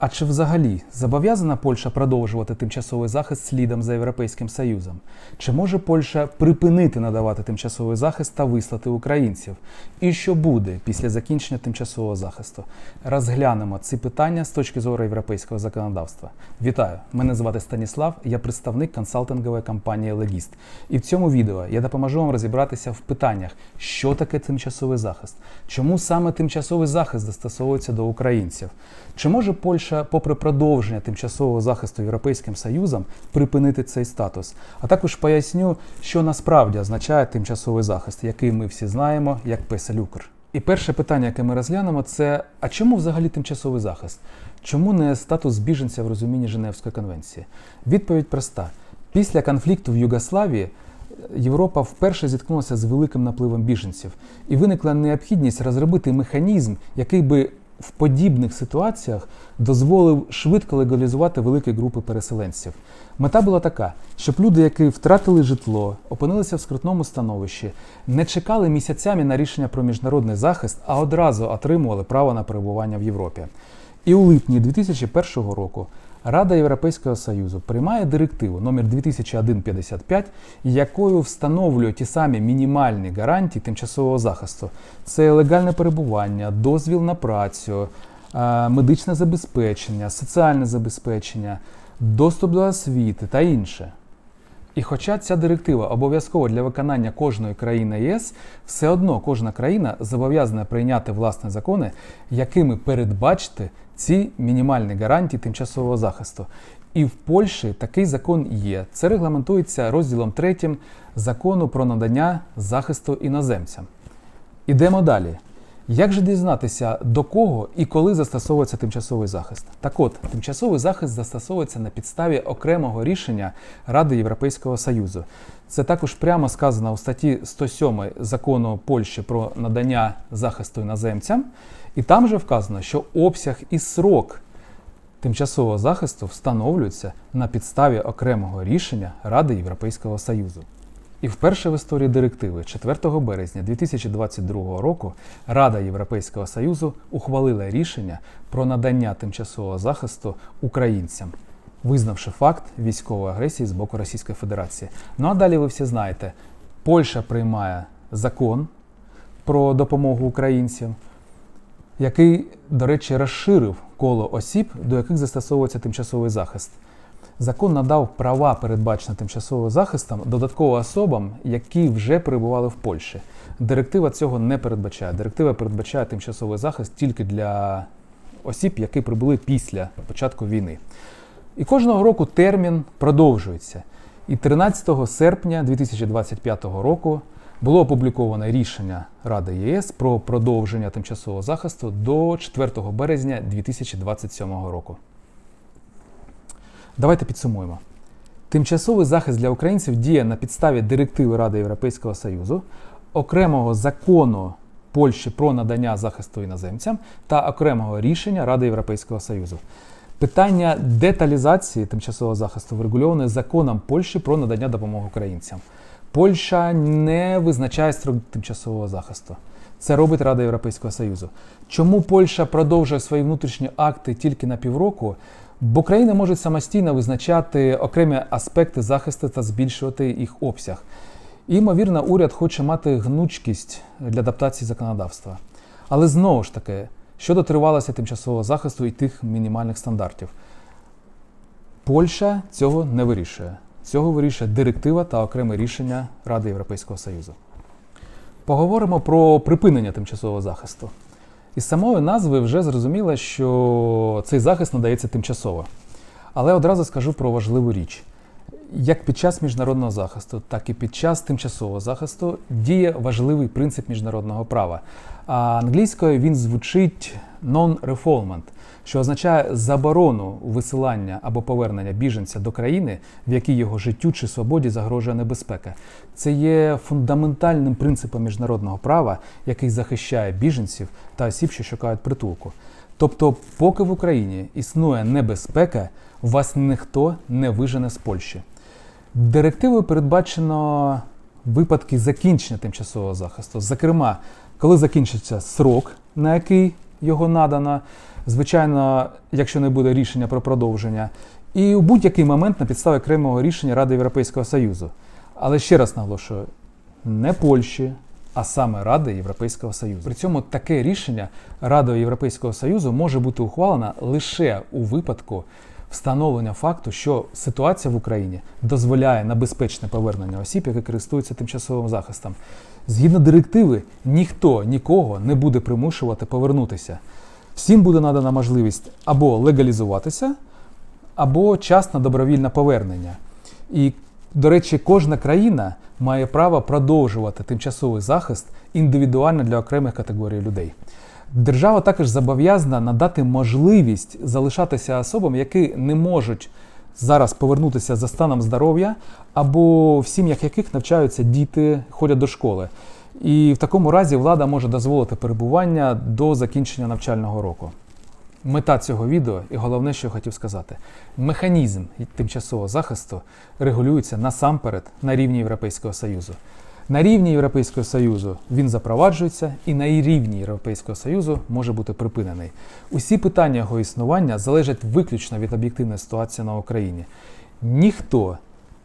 А чи взагалі зобов'язана Польща продовжувати тимчасовий захист слідом за Європейським Союзом? Чи може Польща припинити надавати тимчасовий захист та вислати українців? І що буде після закінчення тимчасового захисту? Розглянемо ці питання з точки зору європейського законодавства. Вітаю! Мене звати Станіслав, я представник консалтингової компанії Легіст. І в цьому відео я допоможу вам розібратися в питаннях, що таке тимчасовий захист, чому саме тимчасовий захист застосовується до українців. Чи може Польща, попри продовження тимчасового захисту Європейським Союзом, припинити цей статус? А також поясню, що насправді означає тимчасовий захист, який ми всі знаємо як песелюкр. І перше питання, яке ми розглянемо, це а чому взагалі тимчасовий захист? Чому не статус біженця в розумінні Женевської конвенції? Відповідь проста: після конфлікту в Югославії Європа вперше зіткнулася з великим напливом біженців, і виникла необхідність розробити механізм, який би в подібних ситуаціях дозволив швидко легалізувати великі групи переселенців. Мета була така, щоб люди, які втратили житло, опинилися в скрутному становищі, не чекали місяцями на рішення про міжнародний захист, а одразу отримували право на перебування в Європі. І у липні 2001 року Рада Європейського Союзу приймає директиву номер 2001-55, якою встановлює ті самі мінімальні гарантії тимчасового захисту: це легальне перебування, дозвіл на працю, е, медичне забезпечення, соціальне забезпечення, доступ до освіти та інше. І хоча ця директива обов'язкова для виконання кожної країни ЄС, все одно кожна країна зобов'язана прийняти власні закони, якими передбачити ці мінімальні гарантії тимчасового захисту. І в Польщі такий закон є. Це регламентується розділом 3 закону про надання захисту іноземцям. Ідемо далі. Як же дізнатися, до кого і коли застосовується тимчасовий захист? Так от, тимчасовий захист застосовується на підставі окремого рішення Ради Європейського Союзу. Це також прямо сказано у статті 107 закону Польщі про надання захисту іноземцям. І там же вказано, що обсяг і срок тимчасового захисту встановлюються на підставі окремого рішення Ради Європейського Союзу. І вперше в історії директиви 4 березня 2022 року Рада Європейського Союзу ухвалила рішення про надання тимчасового захисту українцям, визнавши факт військової агресії з боку Російської Федерації. Ну а далі ви всі знаєте, Польща приймає закон про допомогу українцям, який, до речі, розширив коло осіб, до яких застосовується тимчасовий захист. Закон надав права, передбачені тимчасовим захистом, додатково особам, які вже перебували в Польщі. Директива цього не передбачає. Директива передбачає тимчасовий захист тільки для осіб, які прибули після початку війни. І кожного року термін продовжується. І 13 серпня 2025 року було опубліковано рішення Ради ЄС про продовження тимчасового захисту до 4 березня 2027 року. Давайте підсумуємо. Тимчасовий захист для українців діє на підставі директиви Ради Європейського Союзу, окремого закону Польщі про надання захисту іноземцям та окремого рішення Ради Європейського Союзу. Питання деталізації тимчасового захисту врегульоване законом Польщі про надання допомоги українцям. Польща не визначає строк тимчасового захисту. Це робить Рада Європейського Союзу. Чому Польща продовжує свої внутрішні акти тільки на півроку? Бо країни можуть самостійно визначати окремі аспекти захисту та збільшувати їх обсяг. І, ймовірно, уряд хоче мати гнучкість для адаптації законодавства. Але знову ж таки, щодо тривалості тимчасового захисту і тих мінімальних стандартів, Польща цього не вирішує. Цього вирішує директива та окреме рішення Ради Європейського Союзу. Поговоримо про припинення тимчасового захисту. Із самої назви вже зрозуміло, що цей захист надається тимчасово. Але одразу скажу про важливу річ. Як під час міжнародного захисту, так і під час тимчасового захисту діє важливий принцип міжнародного права. А англійською він звучить non-refoulement, що означає заборону висилання або повернення біженця до країни, в якій його життю чи свободі загрожує небезпека. Це є фундаментальним принципом міжнародного права, який захищає біженців та осіб, що шукають притулку. Тобто, поки в Україні існує небезпека, вас ніхто не вижене з Польщі. Директивою передбачено випадки закінчення тимчасового захисту. Зокрема, коли закінчиться срок, на який його надано. Звичайно, якщо не буде рішення про продовження, і у будь-який момент на підставі окремого рішення Ради Європейського Союзу. Але ще раз наголошую, не Польщі, а саме Ради Європейського Союзу. При цьому таке рішення Радою Європейського Союзу може бути ухвалено лише у випадку встановлення факту, що ситуація в Україні дозволяє на безпечне повернення осіб, які користуються тимчасовим захистом. Згідно директиви, ніхто нікого не буде примушувати повернутися. Всім буде надана можливість або легалізуватися, або час на добровільне повернення. І, до речі, кожна країна має право продовжувати тимчасовий захист індивідуально для окремих категорій людей. Держава також зобов'язана надати можливість залишатися особам, які не можуть зараз повернутися за станом здоров'я, або в сім'ях яких навчаються діти, ходять до школи. І в такому разі влада може дозволити перебування до закінчення навчального року. Мета цього відео, і головне, що я хотів сказати, механізм тимчасового захисту регулюється насамперед на рівні Європейського Союзу. На рівні Європейського Союзу він запроваджується, і на рівні Європейського Союзу може бути припинений. Усі питання його існування залежать виключно від об'єктивної ситуації на Україні. Ніхто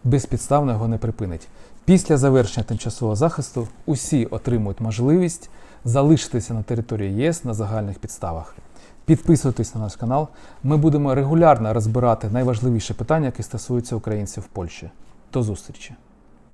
безпідставно його не припинить. Після завершення тимчасового захисту усі отримують можливість залишитися на території ЄС на загальних підставах. Підписуйтесь на наш канал. Ми будемо регулярно розбирати найважливіші питання, які стосуються українців в Польщі. До зустрічі!